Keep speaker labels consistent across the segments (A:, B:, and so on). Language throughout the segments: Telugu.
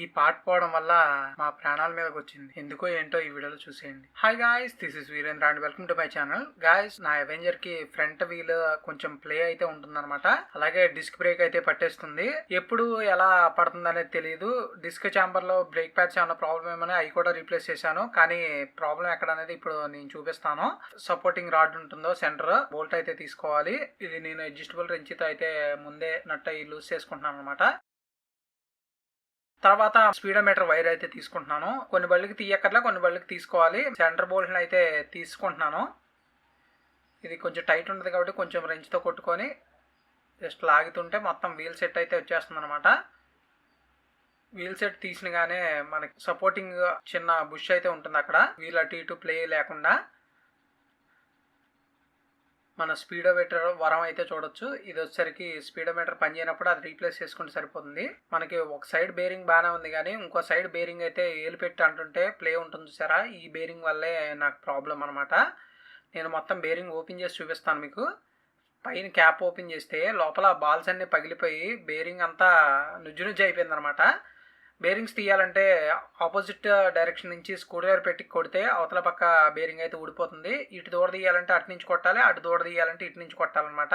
A: ఈ పాట పోవడం వల్ల మా ప్రాణాల మీదకి వచ్చింది ఎందుకో ఏంటో ఈ వీడియోలో చూసేయండి. Hi guys this is Veerendra and welcome to my channel guys నా అవెంజర్కి ఫ్రంట్ వీల్ కొంచెం ప్లే అయితే ఉంటుందన్నమాట. అలాగే డిస్క్ బ్రేక్ అయితే పట్టేస్తుంది. ఎప్పుడు ఎలా పడుతుంది అనేది తెలియదు డిస్క్ ఛాంబర్లో బ్రేక్ ప్యాడ్స్ ఏమైనా ప్రాబ్లం ఏమైనా అవి కూడా రీప్లేస్ చేశాను. కానీ ప్రాబ్లం ఎక్కడ అనేది ఇప్పుడు నేను చూపిస్తాను. సపోర్టింగ్ రాడ్ ఉంటుందో సెంటర్ బోల్ట్ అయితే తీసుకోవాలి. ఇది నేను అడ్జస్టబుల్ రెంచితో అయితే ముందే నట్ట లూజ్ చేసుకుంటున్నాను అనమాట తర్వాత స్పీడోమీటర్ వైర్ అయితే తీసుకుంటున్నాను. కొన్ని బళ్ళకి తీయక్కర్లా కొన్ని బళ్ళకి తీసుకోవాలి. సెంటర్ బోల్ట్ని అయితే తీసుకుంటున్నాను. ఇది కొంచెం టైట్ ఉంటుంది కాబట్టి కొంచెం రెంచ్తో కొట్టుకొని జస్ట్ లాగుతుంటే మొత్తం వీల్ సెట్ అయితే వచ్చేస్తుంది అనమాట వీల్ సెట్ తీసినగానే మనకి సపోర్టింగ్ చిన్న బుష్ అయితే ఉంటుంది అక్కడ. వీల్ అటు ఇటు ప్లే లేకుండా మన స్పీడోమీటర్ వరం అయితే చూడొచ్చు. ఇది వచ్చేసరికి స్పీడోమీటర్ పనిచేయనప్పుడు అది రీప్లేస్ చేసుకుంటే సరిపోతుంది. మనకి ఒక సైడ్ బేరింగ్ బాగానే ఉంది కానీ ఇంకో సైడ్ బేరింగ్ అయితే ఏలు పెట్టి అంటుంటే ప్లే ఉంటుంది చూసారా? ఈ బేరింగ్ వల్లే నాకు ప్రాబ్లం అనమాట నేను మొత్తం బేరింగ్ ఓపెన్ చేసి చూపిస్తాను మీకు. పైన క్యాప్ ఓపెన్ చేస్తే లోపల బాల్స్ అన్నీ పగిలిపోయి బేరింగ్ అంతా నుజ్జు నుజ్జు అయిపోయింది అనమాట బేరింగ్స్ తీయాలంటే ఆపోజిట్ డైరెక్షన్ నుంచి స్క్రూడ్రైవర్ పెట్టి కొడితే అవతల పక్క బేరింగ్ అయితే ఊడిపోతుంది. ఇటు దూడ తీయాలంటే అటు నుంచి కొట్టాలి అటు దూడ తీయాలంటే ఇటు నుంచి కొట్టాలన్నమాట.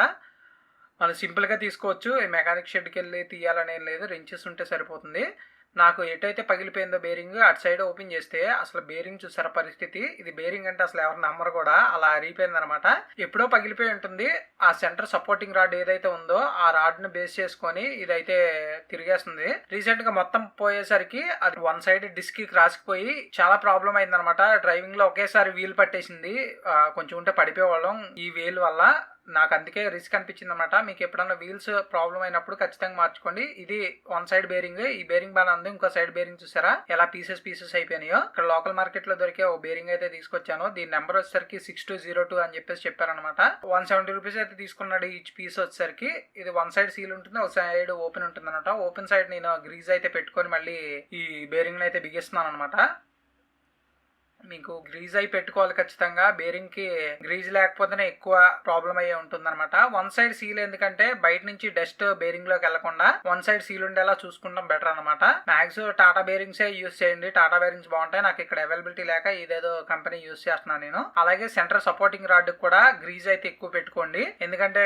A: మనం సింపుల్గా తీసుకోవచ్చు. మెకానిక్ షెడ్కి వెళ్ళి తీయాలని ఏం లేదు. రెంచెస్ ఉంటే సరిపోతుంది. నాకు ఎటైతే పగిలిపోయిందో బేరింగ్ అటు సైడ్ ఓపెన్ చేస్తే అసలు బేరింగ్ చూసారా పరిస్థితి? ఇది బేరింగ్ అంటే అసలు ఎవరు నమ్మరు కూడా. అలా అరిగిపోయింది అనమాట ఎప్పుడో పగిలిపోయి ఉంటుంది. ఆ సెంటర్ సపోర్టింగ్ రాడ్ ఏదైతే ఉందో ఆ రాడ్ని బేస్ చేసుకొని ఇదైతే తిరిగేస్తుంది. రీసెంట్గా మొత్తం పోయేసరికి అది వన్ సైడ్ డిస్క్కి చాలా ప్రాబ్లం అయింది అనమాట డ్రైవింగ్లో ఒకేసారి వీల్ పట్టేసింది. కొంచెం ఉంటే పడిపోయేవాళ్ళం ఈ వేలు వల్ల. నాకు అందుకే రిస్క్ అనిపించింది అనమాట మీకు ఎప్పుడన్నా వీల్స్ ప్రాబ్లం అయినప్పుడు ఖచ్చితంగా మార్చుకోండి. ఇది వన్ సైడ్ బేరింగ్ ఈ బేరింగ్ బాగా ఉంది. ఇంకో సైడ్ బేరింగ్ చూసారా? ఎలా పీసెస్ పీసెస్ అయిపోయినాయో. ఇక్కడ లోకల్ మార్కెట్లో దొరికే ఓ బేరింగ్ అయితే తీసుకొచ్చాను. దీని నెంబర్ వచ్చేసరికి సిక్స్ టూ జీరో టూ అని చెప్పేసి చెప్పారనమాట వన్ సెవెంటీ రూపీస్ అయితే తీసుకున్నాడు ఈచ్ పీస్ వచ్చేసరికి. ఇది వన్ సైడ్ సీల్ ఉంటుంది. ఒక సైడ్ ఓపెన్ ఉంటుంది అనమాట ఓపెన్ సైడ్ నేను గ్రీజ్ అయితే పెట్టుకొని మళ్ళీ ఈ బేరింగ్ అయితే బిగిస్తున్నాను అనమాట మీకు గ్రీజ్ అయి పెట్టుకోవాలి ఖచ్చితంగా. బేరింగ్కి గ్రీజ్ లేకపోతేనే ఎక్కువ ప్రాబ్లం అయ్యే ఉంటుంది అనమాట వన్ సైడ్ సీల్ ఎందుకంటే బయట నుంచి డస్ట్ బేరింగ్లోకి వెళ్ళకుండా వన్ సైడ్ సీల్ ఉండేలా చూసుకుంటాం బెటర్ అనమాట మ్యాక్స్ టాటా బేరింగ్స్ యూస్ చేయండి. టాటా బేరింగ్స్ బాగుంటాయి. నాకు ఇక్కడ అవైలబిలిటీ లేక ఇదేదో కంపెనీ యూస్ చేస్తున్నాను నేను. అలాగే సెంటర్ సపోర్టింగ్ రాడ్ కూడా గ్రీజ్ అయితే ఎక్కువ పెట్టుకోండి. ఎందుకంటే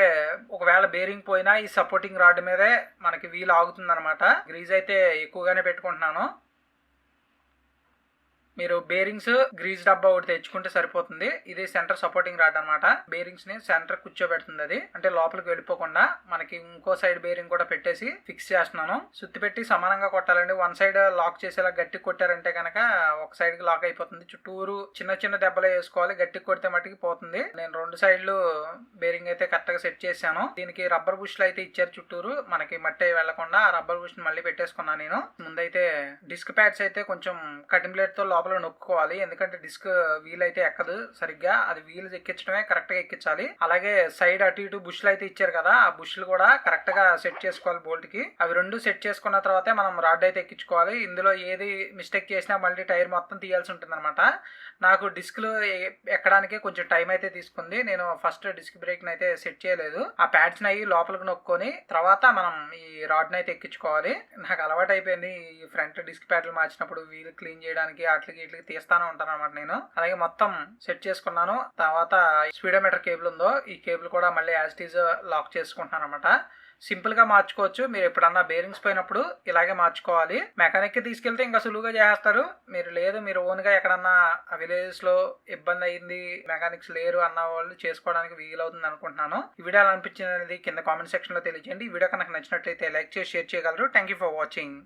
A: ఒకవేళ బేరింగ్ పోయినా ఈ సపోర్టింగ్ రాడ్ మీదే మనకి వీల్ ఆగుతుంది అనమాట గ్రీజ్ అయితే ఎక్కువగానే పెట్టుకుంటున్నాను. మీరు బేరింగ్స్ గ్రీజ్ డబ్బా ఒకటి తెచ్చుకుంటే సరిపోతుంది. ఇది సెంటర్ సపోర్టింగ్ రాడ్ అనమాట బేరింగ్స్ని సెంటర్ కూర్చోబెడుతుంది అది. అంటే లోపలికి వెళ్ళిపోకుండా మనకి ఇంకో సైడ్ బేరింగ్ కూడా పెట్టేసి ఫిక్స్ చేస్తున్నాను. సుత్తి పెట్టి సమానంగా కొట్టాలండి. వన్ సైడ్ లాక్ చేసేలా గట్టి కొట్టారంటే కనుక ఒక సైడ్కి లాక్ అయిపోతుంది. చుట్టూరు చిన్న చిన్న దెబ్బలు వేసుకోవాలి. గట్టి కొడితే మట్టికి పోతుంది. నేను రెండు సైడ్లు బేరింగ్ అయితే కరెక్ట్గా సెట్ చేశాను. దీనికి రబ్బర్ బుష్లు అయితే ఇచ్చారు చుట్టూరు. మనకి మట్టి వెళ్ళకుండా ఆ రబ్బర్ బుష్ మళ్ళీ పెట్టేసుకున్నాను నేను. ముందైతే డిస్క్ ప్యాడ్స్ అయితే కొంచెం కటింగ్ ప్లేట్తో లోపల లోపల నొక్కుకోవాలి. ఎందుకంటే డిస్క్ వీల్ అయితే ఎక్కదు సరిగ్గా. అది వీల్ ఎక్కించడమే కరెక్ట్గా ఎక్కించాలి. అలాగే సైడ్ అటు ఇటు బుష్లు అయితే ఇచ్చారు కదా ఆ బుష్లు కూడా కరెక్ట్గా సెట్ చేసుకోవాలి బోల్ట్కి అవి రెండు సెట్ చేసుకున్న తర్వాతే మనం రాడ్ అయితే ఎక్కించుకోవాలి. ఇందులో ఏది మిస్టేక్ చేసినా మళ్ళీ టైర్ మొత్తం తీయాల్సి ఉంటుంది అనమాట నాకు డిస్క్లు ఎక్కడానికి కొంచెం టైం అయితే తీసుకుంది. నేను ఫస్ట్ డిస్క్ బ్రేక్ అయితే సెట్ చేయలేదు. ఆ ప్యాడ్స్ అయ్యి లోపలికి నొక్కొని తర్వాత మనం ఈ రాడ్ అయితే ఎక్కించుకోవాలి. నాకు అలవాటు అయిపోయింది ఈ ఫ్రంట్ డిస్క్ ప్యాడ్లు మార్చినప్పుడు వీల్ క్లీన్ చేయడానికి అట్లకి ఇట్లకి తీస్తానే ఉంటాను అనమాట నేను. అలాగే మొత్తం సెట్ చేసుకున్నాను. తర్వాత స్పీడోమీటర్ కేబుల్ ఉందో ఈ కేబుల్ కూడా మళ్ళీ యాజ్ లాక్ చేసుకుంటున్నాను అనమాట సింపుల్గా మార్చుకోవచ్చు. మీరు ఎప్పుడన్నా బేరింగ్స్ పోయినప్పుడు ఇలాగే మార్చుకోవాలి. మెకానిక్కి తీసుకెళ్తే ఇంకా సులువుగా చేస్తారు. మీరు లేదు మీరు ఓన్గా ఎక్కడన్నా విలేజెస్లో ఇబ్బంది అయింది మెకానిక్స్ లేరు అన్న వాళ్ళు చేసుకోవడానికి వీలవుతుంది అనుకుంటున్నాను. ఈ వీడియో అలా అనిపించింది అనేది కింద కామెంట్ సెక్షన్లో తెలియజేయండి ఈ వీడియో కనుక నచ్చినట్లయితే లైక్ చేసి షేర్ చేయగలరు. Thank you for watching